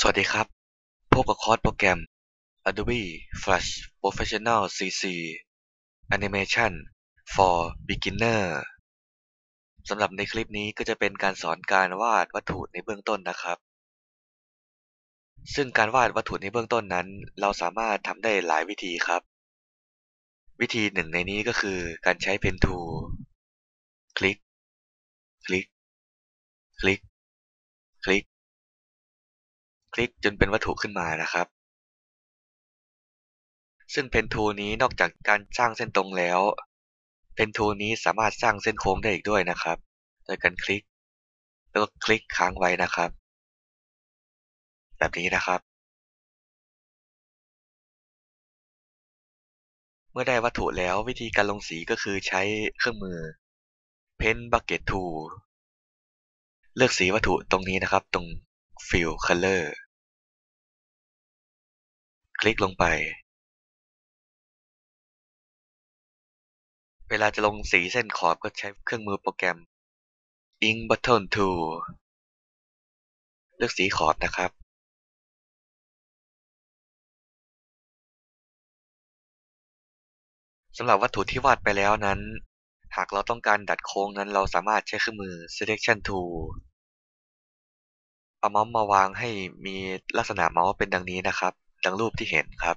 สวัสดีครับ พบกับคอร์สโปรแกรม Adobe Flash Professional CC Animation for Beginner สำหรับในคลิปนี้ก็จะเป็นการสอนการวาดวัตถุในเบื้องต้นนะครับ ซึ่งการวาดวัตถุในเบื้องต้นนั้น เราสามารถทำได้หลายวิธีครับ วิธีหนึ่งในนี้ก็คือการใช้ Pen Tool คลิก คลิก คลิก ลิกจนเป็นวัตถุขึ้นมานะครับ ซึ่งเพนทูนี้นอกจากการสร้างเส้นตรงแล้ว เพนทูนี้สามารถสร้างเส้นโค้งได้อีกด้วยนะครับ โดยการคลิก แล้วก็คลิกค้างไว้นะครับ แบบนี้นะครับ เมื่อได้วัตถุแล้ววิธีการลงสีก็คือใช้เครื่องมือ Pen Bucket Tool เลือกสีวัตถุตรงนี้นะครับ ตรง Fill Color คลิกลงไป เวลาจะลงสีเส้นขอบก็ใช้เครื่องมือโปรแกรม Ink Button Tool เลือกสีขอบนะครับสำหรับวัตถุที่วาดไปแล้วนั้น หากเราต้องการดัดโค้งนั้นเราสามารถใช้เครื่องมือ Selection Tool เอาเมาส์มาวางให้มีลักษณะเมาส์เป็นดังนี้นะครับ ดังรูปที่เห็นครับ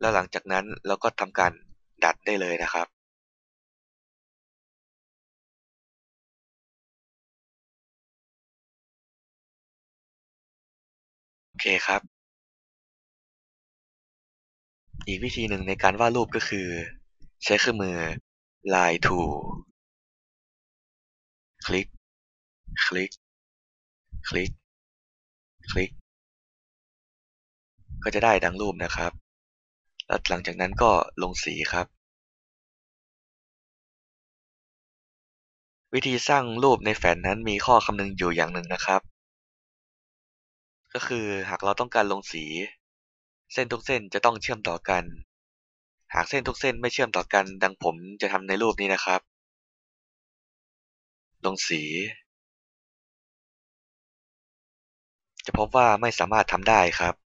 แล้วหลังจากนั้นเราก็ทำการดัดได้เลยนะครับ โอเคครับ อีกวิธีหนึ่งในการวาดรูปก็คือ ใช้เครื่องมือ Line Tool คลิก คลิก คลิก คลิก ก็จะได้ดังรูปนะครับ แล้วหลังจากนั้นก็ลงสีครับ วิธีสร้างรูปในแฟนนั้นมีข้อคำนึงอยู่อย่างหนึ่งนะครับ ก็คือหากเราต้องการลงสี เส้นทุกเส้นจะต้องเชื่อมต่อกัน หากเส้นทุกเส้นไม่เชื่อมต่อกัน ดังผมจะทำในรูปนี้นะครับ ลงสีจะพบว่าไม่สามารถทำได้ครับ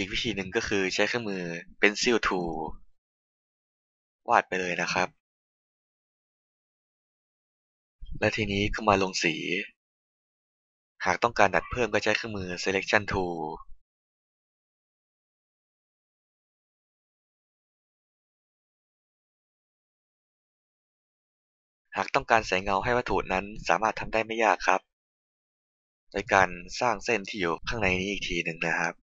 อีกวิธีหนึ่งก็คือใช้เครื่องมือ Pencil Tool วาดไปเลยนะครับ และทีนี้ก็มาลงสี หากต้องการดัดเพิ่มก็ใช้เครื่องมือ Selection Tool หากต้องการใส่เงาให้วัตถุนั้นสามารถทำได้ไม่ยากครับ โดยการสร้างเส้นที่อยู่ข้างในนี้อีกทีหนึ่งนะครับ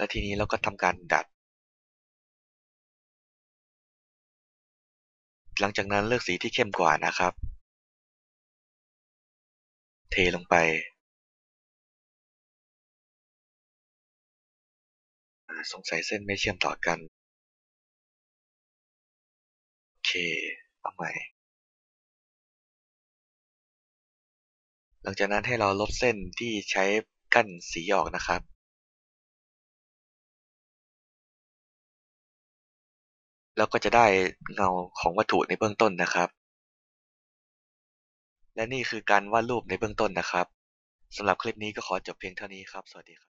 และทีนี้เราก็ทำการดัด หลังจากนั้นเลือกสีที่เข้มกว่านะครับ เทลงไปสงสัยเส้นไม่เชื่อมต่อกัน โอเค เอาใหม่ หลังจากนั้นให้เราลบเส้นที่ใช้กั้นสีออกนะครับ แล้วก็จะได้เงาของวัตถุในเบื้องต้นนะครับ และนี่คือการวาดรูปในเบื้องต้นนะครับสำหรับคลิปนี้ก็ขอจบเพียงเท่านี้ครับ สวัสดีครับ